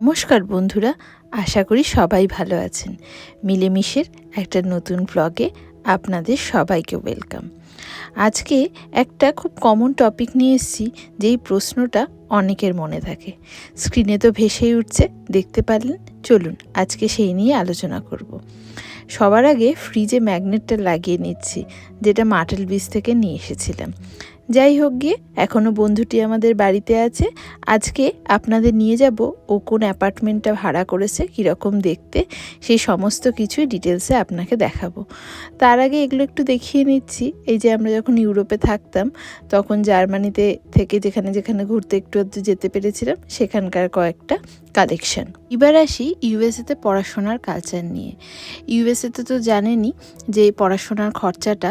নমস্কার বন্ধুরা, আশা করি সবাই ভালো আছেন। মিলেমিশের একটা নতুন ব্লগে আপনাদের সবাইকে ওয়েলকাম আজকে একটা খুব কমন টপিক নিয়ে এসেছি, যেই প্রশ্নটা অনেকের মনে থাকে। স্ক্রিনে তো ভেসেই উঠছে, দেখতে পারলেন? চলুন, আজকে সেই নিয়ে আলোচনা করব। সবার আগে ফ্রিজে ম্যাগনেটটা লাগিয়ে নিচ্ছি। যেটা মাটেল বীজ থেকে নিয়ে এসেছিলাম যাই হোক গিয়ে এখনও বন্ধুটি আমাদের বাড়িতে আছে। আজকে আপনাদের নিয়ে যাব ও কোন অ্যাপার্টমেন্টটা ভাড়া করেছে, কীরকম দেখতে, সেই সমস্ত কিছুই ডিটেলসে আপনাকে দেখাবো। তার আগে এগুলো একটু দেখিয়ে নিচ্ছি। এই যে আমরা যখন ইউরোপে থাকতাম, তখন জার্মানিতে থেকে যেখানে যেখানে ঘুরতে একটু আধটু যেতে পেরেছিলাম, সেখানকার কয়েকটা কালেকশন। এবার আসি ইউএসএতে পড়াশোনার কালচার নিয়ে। ইউএসএতে তো জানেনই যে পড়াশোনার খরচাটা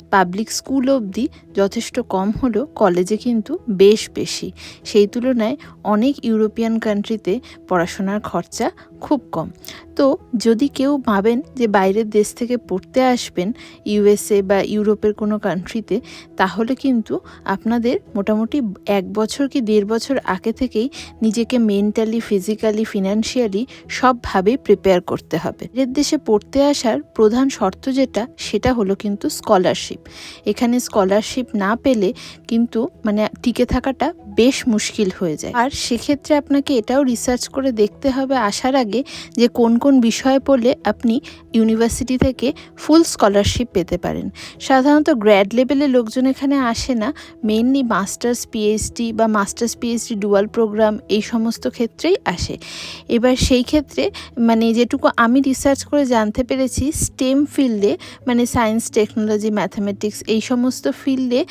পাবলিক স্কুল অবধি যথেষ্ট কম হলেও কলেজে কিন্তু বেশ বেশি। সেই তুলনায় অনেক ইউরোপিয়ান কান্ট্রিতে পড়াশোনার খরচা খুব কম। তো যদি কেউ ভাবেন যে বাইরের দেশ থেকে পড়তে আসবেন ইউএসএ বা ইউরোপের কোনো কান্ট্রিতে তাহলে কিন্তু আপনাদের মোটামুটি এক বছর কি দেড় বছর আগে থেকেই নিজেকে মেন্টালি ফিজিক্যালি ফিনান্সিয়ালি সবভাবেই প্রিপেয়ার করতে হবে। এর দেশে পড়তে আসার প্রধান শর্ত যেটা, সেটা হলো কিন্তু স্কলারশিপ এখানে স্কলারশিপ না পেলে কিন্তু মানে টিকে থাকাটা বেশ মুশকিল হয়ে যায়। আর সেক্ষেত্রে আপনাকে এটাও রিসার্চ করে দেখতে হবে আসার আগে যে কোন কোন বিষয়ে পড়লে আপনি ইউনিভার্সিটি থেকে ফুল স্কলারশিপ পেতে পারেন। সাধারণত গ্র্যাড লেভেলে লোকজন এখানে আসে না মেনলি মাস্টার্স পিএইচডি বা মাস্টার্স পিএইচডি ডুয়াল প্রোগ্রাম এই সমস্ত ক্ষেত্রেই আসে। এবার সেই ক্ষেত্রে মানে যেটুকু আমি রিসার্চ করে জানতে পেরেছি স্টেম ফিল্ডে মানে সায়েন্স টেকনোলজি ম্যাথামেটিক্স এই সমস্ত ফিল্ডে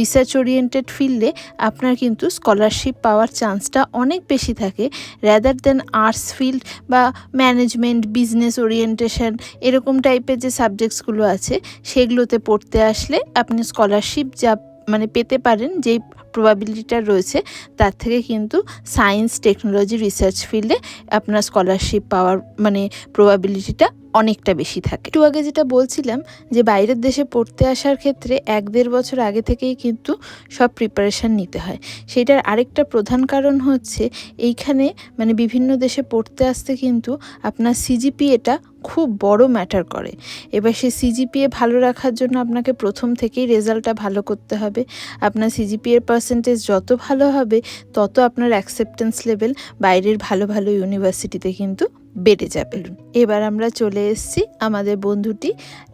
রিসার্চ ওরিয়েন্টেড ফিল্ডে আপনার কিন্তু স্কলারশিপ পাওয়ার চান্সটা অনেক বেশি থাকে। র্যাদার দেন আর্টস ফিল্ড বা ম্যানেজমেন্ট বিজনেস ওরিয়েন্টেশন এরকম টাইপের যে সাবজেক্টসগুলো আছে, সেগুলোতে পড়তে আসলে আপনি স্কলারশিপ যা মানে পেতে পারেন, যেই প্রবাবিলিটিটা রয়েছে, তার থেকে কিন্তু সায়েন্স টেকনোলজি রিসার্চ ফিল্ডে আপনার স্কলারশিপ পাওয়ার মানে প্রবাবিলিটিটা অনেকটা বেশি থাকে। একটু আগে যেটা বলছিলাম যে, বাইরের দেশে পড়তে আসার ক্ষেত্রে এক দেড় বছর আগে থেকেই কিন্তু সব প্রিপারেশান নিতে হয়। সেটার আরেকটা প্রধান কারণ হচ্ছে, এইখানে মানে বিভিন্ন দেশে পড়তে আসতে কিন্তু আপনার সিজিপিএটা খুব বড় ম্যাটার করে। এবার সে সিজিপিএ ভালো রাখার জন্য আপনাকে প্রথম থেকেই রেজাল্টটা ভালো করতে হবে। আপনার সিজিপিএর পার্সেন্টেজ যত ভালো হবে, তত আপনার অ্যাকসেপ্টেন্স লেভেল বাইরের ভালো ভালো ইউনিভার্সিটিতে কিন্তু বেড়ে যাবে। এবার আমরা চলে এসেছি আমাদের বন্ধুটি,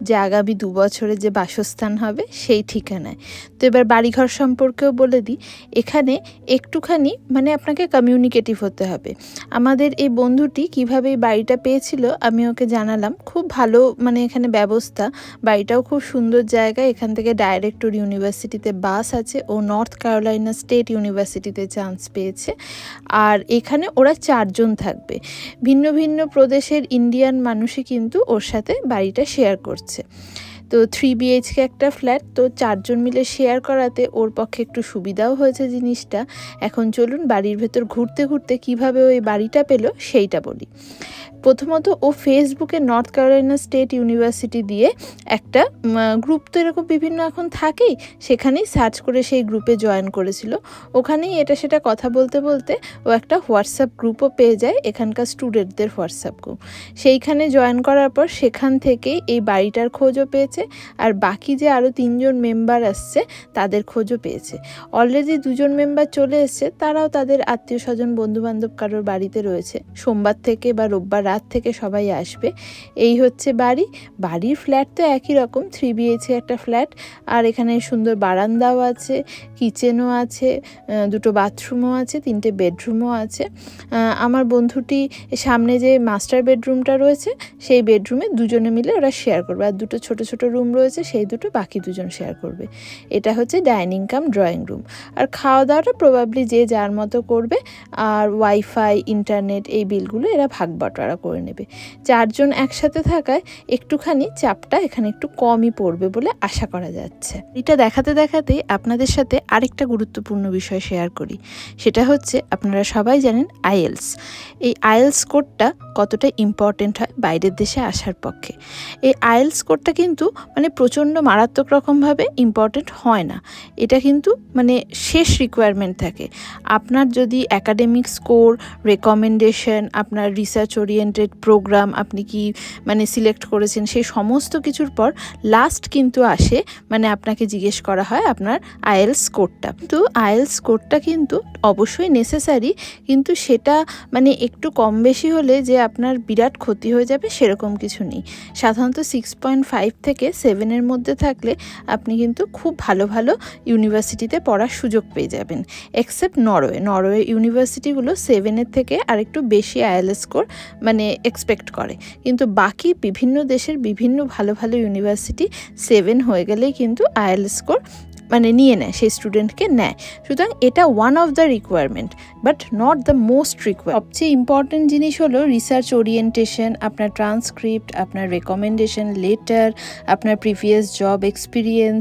যে আগামী দু বছরে যে বাসস্থান হবে সেই ঠিকানায়। তো এবার বাড়িঘর সম্পর্কেও বলে দিই, এখানে একটুখানি মানে আপনাকে কমিউনিকেটিভ হতে হবে। আমাদের এই বন্ধুটি কীভাবে এই বাড়িটা পেয়েছিল, আমি ওকে জানালাম, খুব ভালো মানে এখানে ব্যবস্থা। বাড়িটাও খুব সুন্দর জায়গা, এখান থেকে ডাইরেক্ট ওর ইউনিভার্সিটিতে বাস আছে ও নর্থ ক্যারোলাইনা স্টেট ইউনিভার্সিটিতে চান্স পেয়েছে। আর এখানে ওরা চারজন থাকবে। ভিন্ন ভিন্ন প্রদেশের ইন্ডিয়ান মানুষই কিন্তু ওর সাথে বাড়িটা শেয়ার করছে। তো থ্রি বিএইচকে একটা ফ্ল্যাট তো চারজন মিলে শেয়ার করাতে ওর পক্ষে একটু সুবিধাও হয়েছে জিনিসটা। এখন চলুন বাড়ির ভেতর ঘুরতে ঘুরতে কীভাবে ওই বাড়িটা পেল সেইটা বলি। প্রথমত ও ফেসবুকে নর্থ ক্যারোলাইনা স্টেট ইউনিভার্সিটি দিয়ে একটা গ্রুপ তো এরকম বিভিন্ন এখন থাকেই, সেখানেই সার্চ করে সেই গ্রুপে জয়েন করেছিল। ওখানেই এটা সেটা কথা বলতে বলতে ও একটা হোয়াটসঅ্যাপ গ্রুপও পেয়ে যায়, এখানকার স্টুডেন্টদের হোয়াটসঅ্যাপ গ্রুপ। সেইখানে জয়েন করার পর সেখান থেকেই এই বাড়িটার খোঁজও পেয়েছে, আর বাকি যে আরও তিনজন মেম্বার আসছে, তাদের খোঁজও পেয়েছে। অলরেডি দুজন মেম্বার চলে এসছে, তারাও তাদের আত্মীয় স্বজন, বন্ধুবান্ধব কারোর বাড়িতে রয়েছে। সোমবার থেকে বা রোববার রাত থেকে সবাই আসবে। এই হচ্ছে বাড়ি। বাড়ির ফ্ল্যাট তো একই রকম থ্রি বিএইচকে একটা ফ্ল্যাট। আর এখানে সুন্দর বারান্দাও আছে কিচেনও আছে দুটো বাথরুমও আছে, তিনটে বেডরুমও আছে। আমার বন্ধুটি সামনে যে মাস্টার বেডরুমটা রয়েছে, সেই বেডরুমে দুজনে মিলে ওরা শেয়ার করবে। আর দুটো ছোট ছোট রুম রয়েছে, সেই দুটো বাকি দুজন শেয়ার করবে। এটা হচ্ছে ডাইনিং কাম ড্রয়িং রুম আর খাওয়া দাওয়াটা প্রবাবলি যে যার মতো করবে, আর ওয়াইফাই ইন্টারনেট এই বিলগুলো এরা ভাগ বাটোয়ারা করে নেবে। চারজন একসাথে থাকায় একটুখানি চাপটা এখানে একটু কমই পড়বে বলে আশা করা যাচ্ছে। এটা দেখাতে দেখাতে আপনাদের সাথে আরেকটা গুরুত্বপূর্ণ বিষয় শেয়ার করি। সেটা হচ্ছে আপনারা সবাই জানেন আইএলস। এই আইএলস কোডটা কতটা ইম্পর্টেন্ট হয় বাইরের দেশে আসার পক্ষে। এই আইএলস কোডটা কিন্তু মানে প্রচণ্ড মারাত্মক রকমভাবে ইম্পর্টেন্ট হয় না। এটা কিন্তু মানে শেষ রিকোয়ারমেন্ট থাকে। আপনার যদি একাডেমিক স্কোর রেকমেন্ডেশন আপনার রিসার্চ ওরিয়েন্টেড প্রোগ্রাম আপনি কি মানে সিলেক্ট করেছেন সেই সমস্ত কিছুর পর লাস্ট কিন্তু আসে মানে আপনাকে জিজ্ঞেস করা হয় আপনার আইএলস কোডটা কিন্তু আইএলস কোডটা কিন্তু অবশ্যই নেসেসারি কিন্তু সেটা মানে একটু কম বেশি হলে যে আপনার বিরাট ক্ষতি হয়ে যাবে সেরকম কিছু নেই। সাধারণত সিক্স পয়েন্ট ফাইভ থেকে সেভেনের মধ্যে থাকলে আপনি কিন্তু খুব ভালো ভালো ইউনিভার্সিটিতে পড়ার সুযোগ পেয়ে যাবেন। এক্সেপ্ট নরওয়ে নরওয়ে ইউনিভার্সিটিগুলো সেভেনের থেকে আরেকটু বেশি আইএলএস স্কোর মানে এক্সপেক্ট করে। কিন্তু বাকি বিভিন্ন দেশের বিভিন্ন ভালো ভালো ইউনিভার্সিটি সেভেন হয়ে গেলেই কিন্তু আয়েল স্কোর মানে নিয়ে নেয়, সেই স্টুডেন্টকে নেয়। সুতরাং এটা one of the requirement but not the most require সবচেয়ে ইম্পর্টেন্ট জিনিস হলো রিসার্চ ওরিয়েন্টেশন আপনার ট্রান্সক্রিপ্ট আপনার রেকমেন্ডেশন লেটার আপনার প্রিভিয়াস জব এক্সপিরিয়েন্স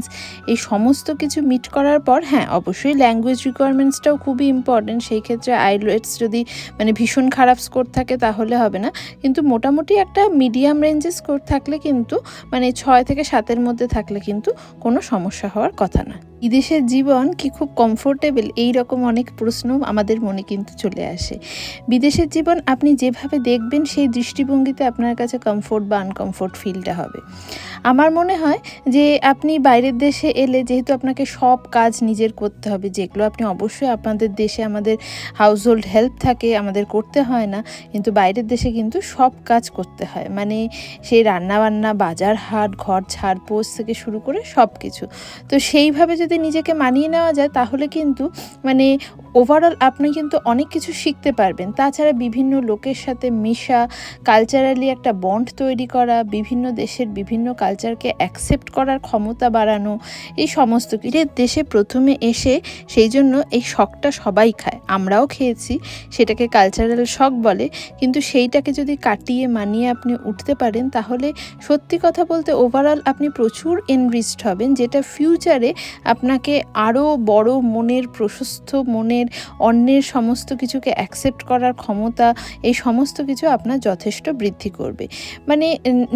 এই সমস্ত কিছু মিট করার পর হ্যাঁ অবশ্যই ল্যাঙ্গুয়েজ রিকোয়ারমেন্টসটাও খুবই ইম্পর্টেন্ট সেই ক্ষেত্রে আইলেটস যদি মানে ভীষণ খারাপ স্কোর থাকে তাহলে হবে না। কিন্তু মোটামুটি একটা মিডিয়াম রেঞ্জে স্কোর থাকলে কিন্তু মানে ছয় থেকে সাতের মধ্যে থাকলে কিন্তু কোনো সমস্যা হওয়ার কথা না। время – বিদেশের জীবন কি খুব কমফোর্টেবল এই রকম অনেক প্রশ্ন আমাদের মনে কিন্তু চলে আসে। বিদেশের জীবন আপনি যেভাবে দেখবেন, সেই দৃষ্টিভঙ্গিতে আপনার কাছে কমফোর্ট বা আনকমফোর্ট ফিলটা হবে। আমার মনে হয় যে আপনি বাইরের দেশে এলে যেহেতু আপনাকে সব কাজ নিজের করতে হবে, যেগুলো আপনি অবশ্যই আপনাদের দেশে আমাদের হাউস হোল্ড হেল্প থাকে, আমাদের করতে হয় না, কিন্তু বাইরের দেশে কিন্তু সব কাজ করতে হয়। মানে সেই রান্নাবান্না, বাজার হাট, ঘর ঝাড়পোছ থেকে শুরু করে সব কিছু তো সেইভাবে যদি নিজেকে মানিয়ে নেওয়া যায় তাহলে কিন্তু মানে ওভারঅল আপনি কিন্তু অনেক কিছু শিখতে পারবেন। তাছাড়া বিভিন্ন লোকের সাথে মেশা কালচারালি একটা বন্ড তৈরি করা, বিভিন্ন দেশের বিভিন্ন কালচারকে অ্যাকসেপ্ট করার ক্ষমতা বাড়ানো, এই সমস্ত কিছু। দেশে প্রথমে এসে সেই জন্য এই শখটা সবাই খায়। আমরাও খেয়েছি, সেটাকে কালচারাল শখ বলে। কিন্তু সেইটাকে যদি কাটিয়ে মানিয়ে আপনি উঠতে পারেন, তাহলে সত্যি কথা বলতে ওভারঅল আপনি প্রচুর এনরিচড হবেন, যেটা ফিউচারে আপনাকে আরও বড় মনের, প্রশস্ত মনের অন্যের অন্যের সমস্ত কিছুকে অ্যাকসেপ্ট করার ক্ষমতা, এই সমস্ত কিছু আপনার যথেষ্ট বৃদ্ধি করবে। মানে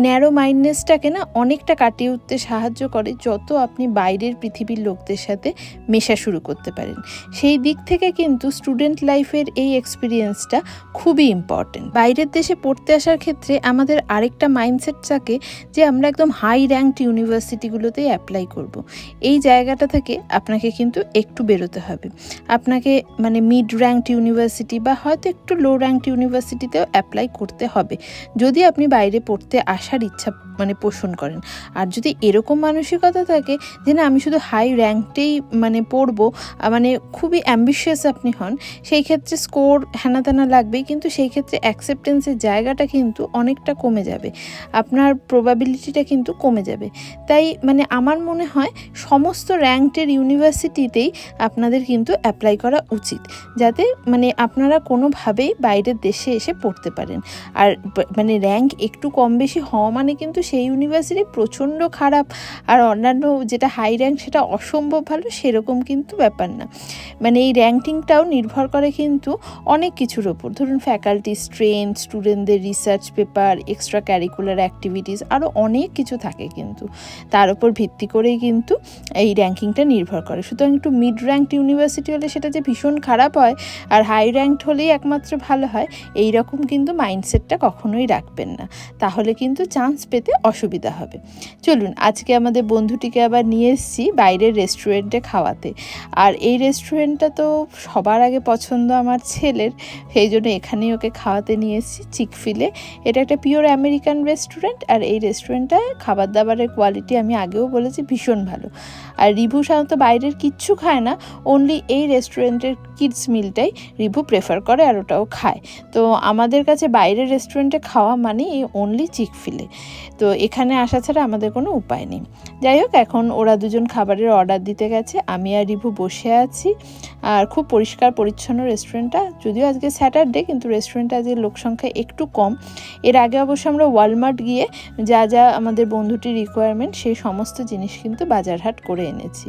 ন্যারো মাইন্ডনেসটাকে না অনেকটা কাটিয়ে উঠতে সাহায্য করে যত আপনি বাইরের পৃথিবীর লোকদের সাথে মেশা শুরু করতে পারেন। সেই দিক থেকে কিন্তু স্টুডেন্ট লাইফের এই এক্সপিরিয়েন্সটা খুবই ইম্পর্টেন্ট বাইরের দেশে পড়তে আসার ক্ষেত্রে আমাদের আরেকটা মাইন্ডসেট থাকে যে আমরা একদম হাই র্যাঙ্কড ইউনিভার্সিটিগুলোতেই অ্যাপ্লাই করব। এই জায়গাটা থেকে আপনাকে কিন্তু একটু বেরোতে হবে। আপনাকে মানে মিড র্যাঙ্কড ইউনিভার্সিটি বা হয়তো একটু লো র্যাঙ্কড ইউনিভার্সিটিতেও অ্যাপ্লাই করতে হবে। যদি আপনি বাইরে পড়তে আসার ইচ্ছা মানে পোষণ করেন। আর যদি এরকম মানসিকতা থাকে যে না, আমি শুধু হাই র্যাঙ্কটেই মানে পড়ব মানে খুবই অ্যাম্বিশিয়াস আপনি হন, সেই ক্ষেত্রে স্কোর হেনা তেনা লাগবেই, কিন্তু সেই ক্ষেত্রে অ্যাকসেপ্টেন্সের জায়গাটা কিন্তু অনেকটা কমে যাবে। আপনার প্রবাবিলিটিটা কিন্তু কমে যাবে। তাই মানে আমার মনে হয়, সমস্ত র্যাঙ্কটের ইউনিভার্সিটিতেই আপনাদের কিন্তু অ্যাপ্লাই করা উচিত, যাতে মানে আপনারা কোনোভাবেই বাইরের দেশে এসে পড়তে পারেন। আর মানে র্যাঙ্ক একটু কম বেশি হওয়া মানে কিন্তু সেই ইউনিভার্সিটি প্রচণ্ড খারাপ, আর অন্যান্য যেটা হাই র্যাঙ্ক সেটা অসম্ভব ভালো সেরকম কিন্তু ব্যাপার না। মানে এই র্যাঙ্কিংটাও নির্ভর করে কিন্তু অনেক কিছুর ওপর। ধরুন ফ্যাকাল্টি স্ট্রেন স্টুডেন্টদের research paper extra curricular activities আরও অনেক কিছু থাকে কিন্তু। তার উপর ভিত্তি করেই কিন্তু এই র্যাঙ্কিংটা নির্ভর করে। সুতরাং একটু মিড র্যাঙ্কড ইউনিভার্সিটি হলে সেটা যে ভীষণ খারাপ হয় আর হাই র্যাঙ্কড হলেই একমাত্র ভালো হয় এই রকম কিন্তু মাইন্ডসেটটা কখনোই রাখবেন না। তাহলে কিন্তু চান্স পেতে অসুবিধা হবে। চলুন, আজকে আমাদের বন্ধুটিকে আবার নিয়ে এসেছি বাইরের রেস্টুরেন্টে খাওয়াতে। আর এই রেস্টুরেন্টটা তো সবার আগে পছন্দ আমার ছেলের, সেই জন্য এখানেই ওকে খাওয়াতে নিয়ে এসেছি, চিকফিলে। এটা একটা পিওর আমেরিকান রেস্টুরেন্ট আর এই রেস্টুরেন্টটায় খাবার দাবারের কোয়ালিটি আমি আগেও বলেছি ভীষণ ভালো। আর রিভু সাধারণত বাইরের কিচ্ছু খায় না অনলি এই রেস্টুরেন্ট রেস্টুরেন্টের কিডস মিলটাই রিভু প্রেফার করে আর ওটাও খায়। তো আমাদের কাছে বাইরের রেস্টুরেন্টে খাওয়া মানে এই অনলি চিক ফিলে তো এখানে আসা ছাড়া আমাদের কোনো উপায় নেই। যাই হোক, এখন ওরা দুজন খাবারের অর্ডার দিতে গেছে। আমি আর রিভু বসে আছি। আর খুব পরিষ্কার পরিচ্ছন্ন রেস্টুরেন্টটা যদিও আজকে স্যাটারডে কিন্তু রেস্টুরেন্টে আজকে লোক সংখ্যা একটু কম। এর আগে অবশ্য আমরা ওয়ালমার্ট গিয়ে যা যা আমাদের বন্ধুটির রিকোয়ারমেন্ট সেই সমস্ত জিনিস কিন্তু বাজারহাট করে এনেছি।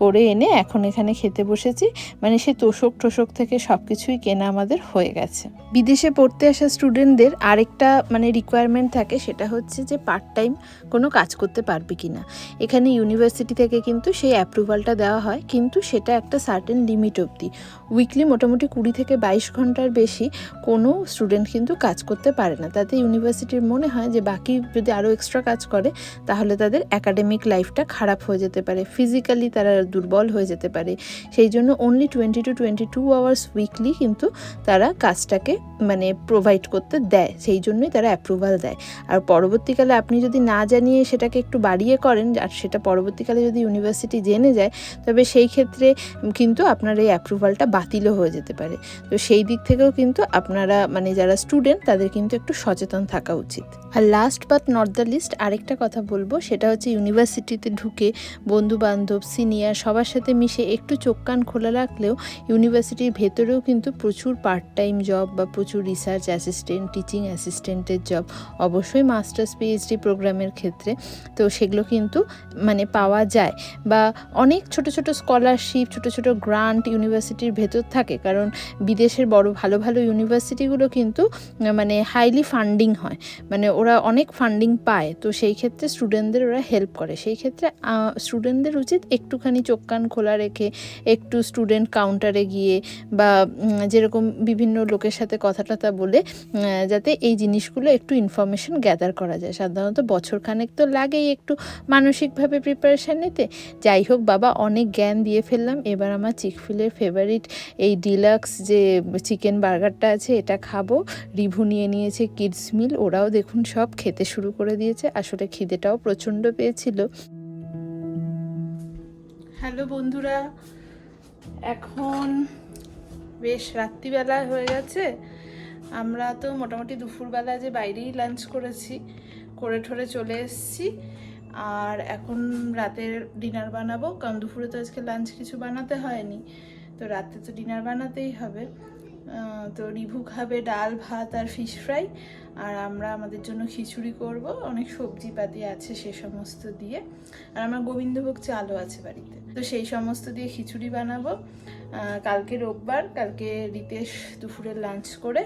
করে এনে এখন এখানে খেতে বসেছি। মানে সে তোষক টোষক থেকে সব কিছুই কেনা আমাদের হয়ে গেছে। বিদেশে পড়তে আসা স্টুডেন্টদের আরেকটা মানে রিকোয়ারমেন্ট থাকে, সেটা হচ্ছে যে পার্ট টাইম কোনো কাজ করতে পারবে কি না এখানে ইউনিভার্সিটি থেকে কিন্তু সেই অ্যাপ্রুভালটা দেওয়া হয়, কিন্তু সেটা একটা সার্টেন লিমিট অবধি। উইকলি মোটামুটি কুড়ি থেকে বাইশ ঘণ্টার বেশি কোনো স্টুডেন্ট কিন্তু কাজ করতে পারে না। তাতে ইউনিভার্সিটির মনে হয় যে বাকি যদি আরও এক্সট্রা কাজ করে, তাহলে তাদের একাডেমিক লাইফটা খারাপ হয়ে যেতে পারে। ফিজিক্যালি তারা দুর্বল হয়ে যেতে পারে। সেই জন্য only twenty two twenty two hours weekly কিন্তু তারা কাজটাকে মানে প্রোভাইড করতে দেয়, সেই জন্যই তারা অ্যাপ্রুভাল দেয়। আর পরবর্তীকালে আপনি যদি না জানিয়ে সেটাকে একটু বাড়িয়ে করেন, আর সেটা পরবর্তীকালে যদি ইউনিভার্সিটি জেনে যায়, তবে সেই ক্ষেত্রে কিন্তু আপনার এই অ্যাপ্রুভালটা বাতিলও হয়ে যেতে পারে। তো সেই দিক থেকেও কিন্তু আপনারা মানে যারা স্টুডেন্ট তাদের কিন্তু একটু সচেতন থাকা উচিত। আর last but not the least আরেকটা কথা বলব, সেটা হচ্ছে ইউনিভার্সিটিতে ঢুকে বন্ধু বান্ধব সিনিয়র সবার সাথে মিশে একটু চোখ কান খোলা রাখলেও ইউনিভার্সিটির ভেতরেও কিন্তু প্রচুর পার্ট টাইম জব বা প্রচুর রিসার্চ অ্যাসিস্ট্যান্ট টিচিং অ্যাসিস্ট্যান্টের জব অবশ্যই মাস্টার্স পিএইচডি প্রোগ্রামের ক্ষেত্রে। তো সেগুলো কিন্তু মানে পাওয়া যায়। বা অনেক ছোট ছোট স্কলারশিপ ছোট ছোট গ্রান্ট ইউনিভার্সিটির ভেতর থাকে। কারণ বিদেশের বড়, ভালো ভালো ইউনিভার্সিটিগুলো কিন্তু মানে হাইলি ফান্ডিং হয়। মানে ওরা অনেক ফান্ডিং পায়। তো সেই ক্ষেত্রে স্টুডেন্টদের ওরা হেল্প করে। সেই ক্ষেত্রে স্টুডেন্টদের উচিত একটুখানি চোখ কান খোলা রেখে, একটু স্টুডেন্ট কাউন্টারে গিয়ে বা যেরকম বিভিন্ন লোকের সাথে কথা টথা বলে যাতে এই জিনিসগুলো একটু ইনফরমেশন গ্যাদার করা যায়। সাধারণত বছরখানেক তো লাগেই একটু মানসিকভাবে প্রিপারেশান নিতে। যাই হোক, বাবা অনেক জ্ঞান দিয়ে ফেললাম। এবার আমার চিকফিলের ফেভারিট এই ডিলাক্স যে চিকেন বার্গারটা আছে, এটা খাব। রিভু নিয়ে নিয়েছে কিডস মিল ওরাও দেখুন সব খেতে শুরু করে দিয়েছে। আসলে খিদেটাও প্রচণ্ড পেয়েছিল। হ্যালো বন্ধুরা। এখন বেশ রাত্রিবেলা হয়ে গেছে। আমরা তো মোটামুটি দুপুরবেলা যে বাইরেই লাঞ্চ করেছি, করে ঠরে চলে এসেছি। আর এখন রাতের ডিনার বানাবো। কারণ দুপুরে তো আজকে লাঞ্চ কিছু বানাতে হয়নি। তো রাতে তো ডিনার বানাতেই হবে। তো রিভু খাবে ডাল, ভাত আর ফিশ ফ্রাই আর আমরা আমাদের জন্য খিচুড়ি করব। অনেক সবজি পাতি আছে সে সমস্ত দিয়ে। আর আমার গোবিন্দভোগ চালও আছে বাড়িতে। তো সেই সমস্ত দিয়ে খিচুড়ি বানাবো। কালকে রোববার, কালকে রিতেশ দুপুরের লাঞ্চ করে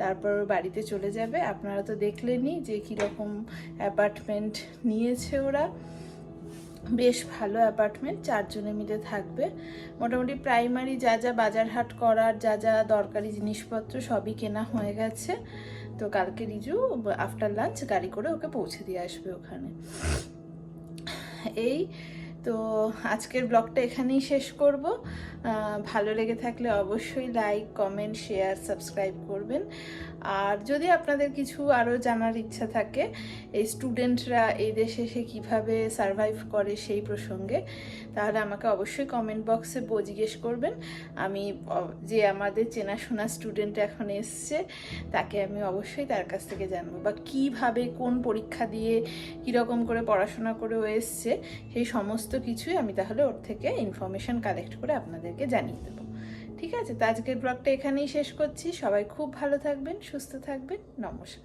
তারপর বাড়িতে চলে যাবে। আপনারা তো দেখলেনই যে কীরকম অ্যাপার্টমেন্ট নিয়েছে ওরা। বেশ ভালো অ্যাপার্টমেন্ট চারজনে মিলে থাকবে। মোটামুটি প্রাইমারি যা যা বাজার হাট করার, যা যা দরকারি জিনিসপত্র সবই কেনা হয়ে গেছে। তো কালকে রিজু আফটার লাঞ্চ গাড়ি করে ওকে পৌঁছে দিয়ে আসবে ওখানে। এই তো আজকের ব্লগটা এখানেই শেষ করব। ভালো লেগে থাকলে অবশ্যই লাইক কমেন্ট শেয়ার সাবস্ক্রাইব করবেন। আর যদি আপনাদের কিছু আরও জানার ইচ্ছা থাকে, এই স্টুডেন্টরা এই দেশে এসে কীভাবে সারভাইভ করে সেই প্রসঙ্গে, তাহলে আমাকে অবশ্যই কমেন্ট বক্সে জিজ্ঞেস করবেন। আমি যে আমাদের চেনাশোনা স্টুডেন্ট এখন এসছে, তাকে আমি অবশ্যই তার কাছ থেকে জানব। বা কীভাবে, কোন পরীক্ষা দিয়ে কীরকম করে পড়াশোনা করে এসছে, সেই সমস্ত কিছুই আমি তাহলে ওর থেকে ইনফরমেশন কালেক্ট করে আপনাদেরকে জানিয়ে দেবো। ঠিক আছে? তো আজকের ব্লগটা এখানেই শেষ করছি। সবাই খুব ভালো থাকবেন, সুস্থ থাকবেন। নমস্কার।